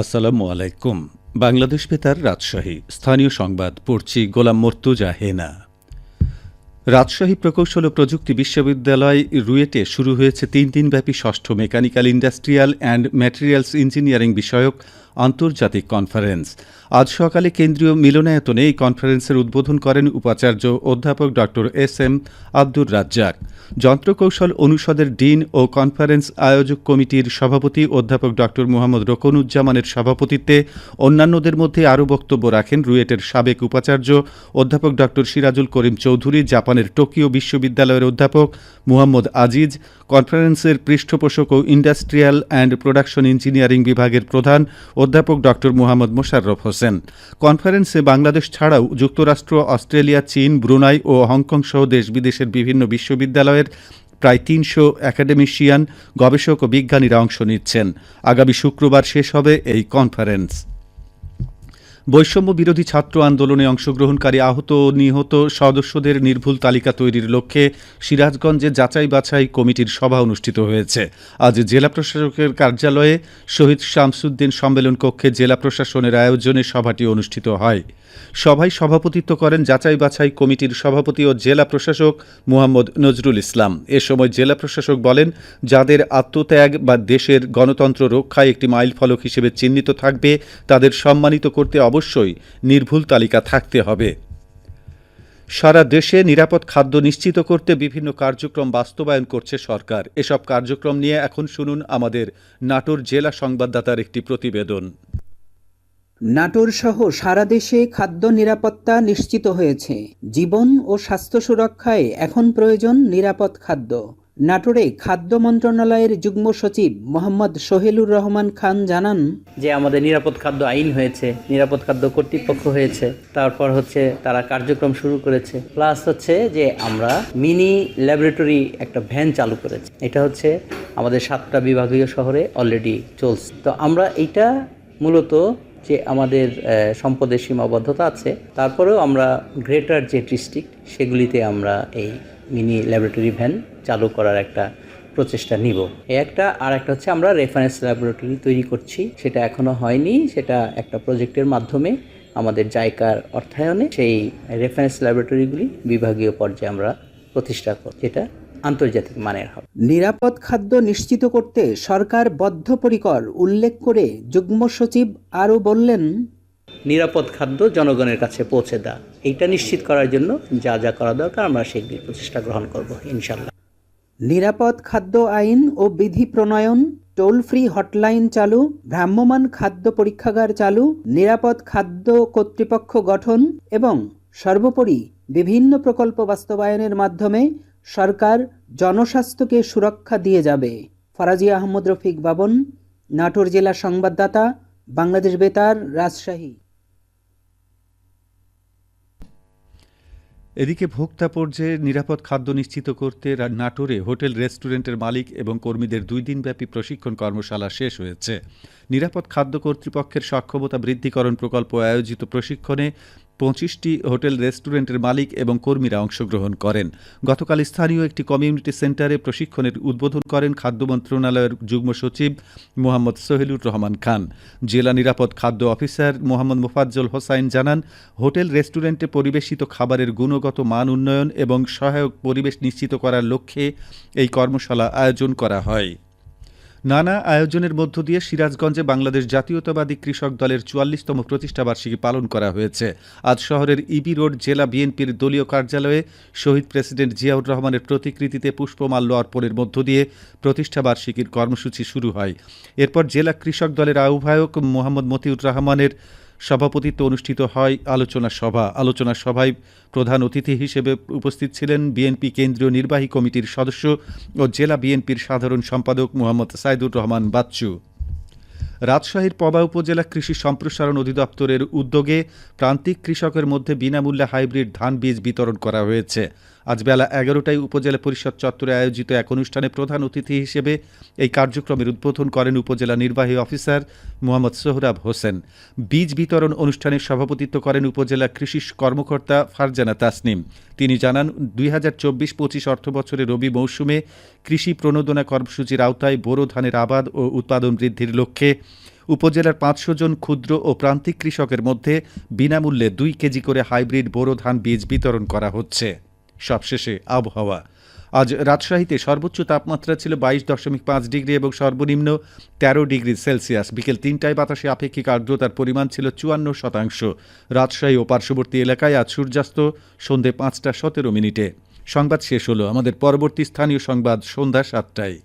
আসসালামু আলাইকুম। বাংলাদেশ বেতার রাজশাহী। স্থানীয় সংবাদ পড়ছি গোলাম মর্তুজা হেনা। রাজশাহী প্রকৌশল ও প্রযুক্তি বিশ্ববিদ্যালয় রুয়েটে শুরু হয়েছে তিন দিনব্যাপী ষষ্ঠ mechanical, industrial and materials engineering বিষয়ক আন্তর্জাতিক কনফারেন্স। আজ সকালে কেন্দ্রীয় মিলনায়তনে এই কনফারেন্সের উদ্বোধন করেন উপাচার্য অধ্যাপক ড. S M Abdur Razzak. যন্ত্রকৌশল অনুষদের ডিন ও কনফারেন্স আয়োজক কমিটির সভাপতি অধ্যাপক ড. মোহাম্মদ রকনুজ্জামানের সভাপতিত্বে অন্যান্যদের মধ্যে আরও বক্তব্য রাখেন রুয়েটের সাবেক উপাচার্য অধ্যাপক ড. সিরাজুল করিম চৌধুরী, জাপানের টোকিও বিশ্ববিদ্যালয়ের অধ্যাপক মুহাম্মদ আজিজ, কনফারেন্সের পৃষ্ঠপোষক ও ইন্ডাস্ট্রিয়াল অ্যান্ড প্রোডাকশন ইঞ্জিনিয়ারিং বিভাগের প্রধান অধ্যাপক ড. মোহাম্মদ মোশাররফ হোসেন। কনফারেন্সে বাংলাদেশ ছাড়াও যুক্তরাষ্ট্র, অস্ট্রেলিয়া, চীন, ব্রুনাই ও হংকং সহ দেশ বিদেশের বিভিন্ন বিশ্ববিদ্যালয়ের প্রায় তিনশো একাডেমিশিয়ান গবেষক ও বিজ্ঞানীরা অংশ নিচ্ছেন। আগামী শুক্রবার শেষ হবে এই কনফারেন্স। বৈষম্য বিরোধী ছাত্র আন্দোলনে অংশগ্রহণকারী আহত ও নিহত সদস্যদের নির্ভুল তালিকা তৈরির লক্ষ্যে সিরাজগঞ্জে যাচাই বাছাই কমিটির সভা অনুষ্ঠিত হয়েছে। আজ জেলা প্রশাসকের কার্যালয়ে শহীদ শামসুদ্দিন সম্মেলন কক্ষে জেলা প্রশাসনের আয়োজনে সভাটি অনুষ্ঠিত হয়। সভায় সভাপতিত্ব করেন যাচাই বাছাই কমিটির সভাপতি ও জেলা প্রশাসক মুহাম্মদ নজরুল ইসলাম। এ সময় জেলা প্রশাসক বলেন, যাদের আত্মত্যাগ বা দেশের গণতন্ত্র রক্ষায় একটি মাইলফলক হিসেবে চিহ্নিত থাকবে, তাদের সম্মানিত করতে অবশ্যই নির্ভুল তালিকা থাকতে হবে। সারা দেশে নিরাপদ খাদ্য নিশ্চিত করতে বিভিন্ন কার্যক্রম বাস্তবায়ন করছে সরকার। এসব কার্যক্রম নিয়ে এখন শুনুন আমাদের নাটোর জেলা সংবাদদাতার একটি প্রতিবেদন। নাটোর সহ সারা দেশে খাদ্য নিরাপত্তা নিশ্চিত হয়েছে। জীবন ও স্বাস্থ্য সুরক্ষায় এখন প্রয়োজন নিরাপদ খাদ্য। নাটোরে খাদ্য মন্ত্রণালয়ের যুগ্ম সচিব মোহাম্মদ সোহেলুর রহমান খান জানান, যে আমাদের নিরাপদ খাদ্য আইন হয়েছে, নিরাপদ খাদ্য কর্তৃপক্ষ হয়েছে, তারপর হচ্ছে তারা কার্যক্রম শুরু করেছে। প্লাস হচ্ছে যে আমরা মিনি ল্যাবরেটরি একটা ভ্যান চালু করেছি। এটা হচ্ছে আমাদের সাতটা বিভাগীয় শহরে অলরেডি চলছে। তো আমরা এইটা মূলত যে আমাদের সম্পদের সীমাবদ্ধতা আছে, তারপরেও আমরা গ্রেটার যে ডিস্ট্রিক্ট সেগুলিতে আমরা এই মিনি ল্যাবরেটরি ভ্যান চালু করার একটা প্রচেষ্টা নিব। একটা, আর একটা হচ্ছে আমরা রেফারেন্স ল্যাবরেটরি তৈরি করছি। সেটা এখনও হয়নি, সেটা একটা প্রজেক্টের মাধ্যমে আমাদের জায়কার অর্থায়নে সেই রেফারেন্স ল্যাবরেটরিগুলি বিভাগীয় পর্যায়ে আমরা প্রতিষ্ঠা করব যেটা আন্তর্জাতিক মানের হবে। নিরাপদ খাদ্য নিশ্চিত করতে সরকার বদ্ধপরিকর উল্লেখ করে যুগ্ম সচিব আরও বললেন নিরাপদ খাদ্য জনগণের কাছে পৌঁছে দেওয়া। এইটা নিশ্চিত করার জন্য যা যা করা দরকার আমরা সেগুলি প্রচেষ্টা গ্রহণ করব ইনশাল্লাহ নিরাপদ খাদ্য আইন ও বিধি প্রণয়ন, টোল ফ্রি হটলাইন চালু, ভ্রাম্যমাণ খাদ্য পরীক্ষাগার চালু, নিরাপদ খাদ্য কর্তৃপক্ষ গঠন এবং সর্বোপরি বিভিন্ন প্রকল্প বাস্তবায়নের মাধ্যমে সরকার জনস্বাস্থ্যকে সুরক্ষা দিয়ে যাবে। ফরাজি আহমদ রফিক বাবন, নাটোর জেলা সংবাদদাতা, বাংলাদেশ বেতার, রাজশাহী। এদিকে ভোক্তা পর্যায়ে নিরাপদ খাদ্য নিশ্চিত করতে নাটোরে হোটেল, রেস্টুরেন্টের মালিক এবং কর্মীদের দুই দিনব্যাপী প্রশিক্ষণ কর্মশালা শেষ হয়েছে। নিরাপদ খাদ্য কর্তৃপক্ষের সক্ষমতা বৃদ্ধিকরণ প্রকল্প আয়োজিত প্রশিক্ষণে পঁচিশটি হোটেল রেস্টুরেন্টের মালিক এবং কর্মীরা অংশগ্রহণ করেন। গতকাল স্থানীয় একটি কমিউনিটি সেন্টারে প্রশিক্ষণের উদ্বোধন করেন খাদ্য মন্ত্রণালয়ের যুগ্ম সচিব মোহাম্মদ সোহেলুর রহমান খান। জেলা নিরাপদ খাদ্য অফিসার মোহাম্মদ মোফাজ্জল হোসাইন জানান, হোটেল রেস্টুরেন্টে পরিবেশিত খাবারের গুণগত মান উন্নয়ন এবং সহায়ক পরিবেশ নিশ্চিত করার লক্ষ্যে এই কর্মশালা আয়োজন করা হয়। নানা আয়োজনের মধ্য দিয়ে সিরাজগঞ্জে বাংলাদেশ জাতীয়তাবাদী কৃষক দলের চুয়াল্লিশতম প্রতিষ্ঠাবার্ষিকী পালন করা হয়েছে। আজ শহরের ইবি রোড জেলা বিএনপির দলীয় কার্যালয়ে শহীদ প্রেসিডেন্ট জিয়াউর রহমানের প্রতিকৃতিতে পুষ্পমাল্য অর্পণের মধ্য দিয়ে প্রতিষ্ঠাবার্ষিকীর কর্মসূচি শুরু হয়। এরপর জেলা কৃষক দলের আহ্বায়ক মোহাম্মদ মতিউর রহমানের সভাপতিত্ব অনুষ্ঠিত হয় আলোচনা সভা। আলোচনা সভায় প্রধান অতিথি হিসেবে উপস্থিত ছিলেন বিএনপি কেন্দ্রীয় নির্বাহী কমিটির সদস্য ও জেলা বিএনপির সাধারণ সম্পাদক মোহাম্মদ সাইদুর রহমান বাচ্চু। রাজশাহীর পবা উপজেলা কৃষি সম্প্রসারণ অধিদপ্তরের উদ্যোগে প্রান্তিক কৃষকের মধ্যে বিনামূল্যে হাইব্রিড ধান বীজ বিতরণ করা হয়েছে। আজ বেলা এগারোটায় উপজেলা পরিষদ চত্বরে আয়োজিত এক অনুষ্ঠানে প্রধান অতিথি হিসেবে এই কার্যক্রমের উদ্বোধন করেন উপজেলা নির্বাহী অফিসার মোহাম্মদ সোহরাব হোসেন। বীজ বিতরণ অনুষ্ঠানের সভাপতিত্ব করেন উপজেলা কৃষি কর্মকর্তা ফারজানা তাসনিম। তিনি জানান, দুই হাজার চব্বিশ পঁচিশ অর্থ বছরের রবি মৌসুমে কৃষি প্রণোদনা কর্মসূচির আওতায় বোরো ধানের আবাদ ও উৎপাদন বৃদ্ধির লক্ষ্যে উপজেলার পাঁচশো জন ক্ষুদ্র ও প্রান্তিক কৃষকের মধ্যে বিনামূল্যে দুই কেজি করে হাইব্রিড বোরো ধান বীজ বিতরণ করা হচ্ছে। সবশেষে আবহাওয়া। আজ রাজশাহীতে সর্বোচ্চ তাপমাত্রা ছিল বাইশ দশমিক পাঁচ ডিগ্রি এবং সর্বনিম্ন তেরো ডিগ্রি সেলসিয়াস। বিকেল তিনটায় বাতাসে আপেক্ষিক আর্দ্রতার পরিমাণ ছিল চুয়ান্ন শতাংশ। রাজশাহী ও পার্শ্ববর্তী এলাকায় আজ সূর্যাস্ত সন্ধে পাঁচটা সতেরো মিনিটে। সংবাদ শেষ হলো। আমাদের পরবর্তী স্থানীয় সংবাদ সন্ধ্যা সাতটায়।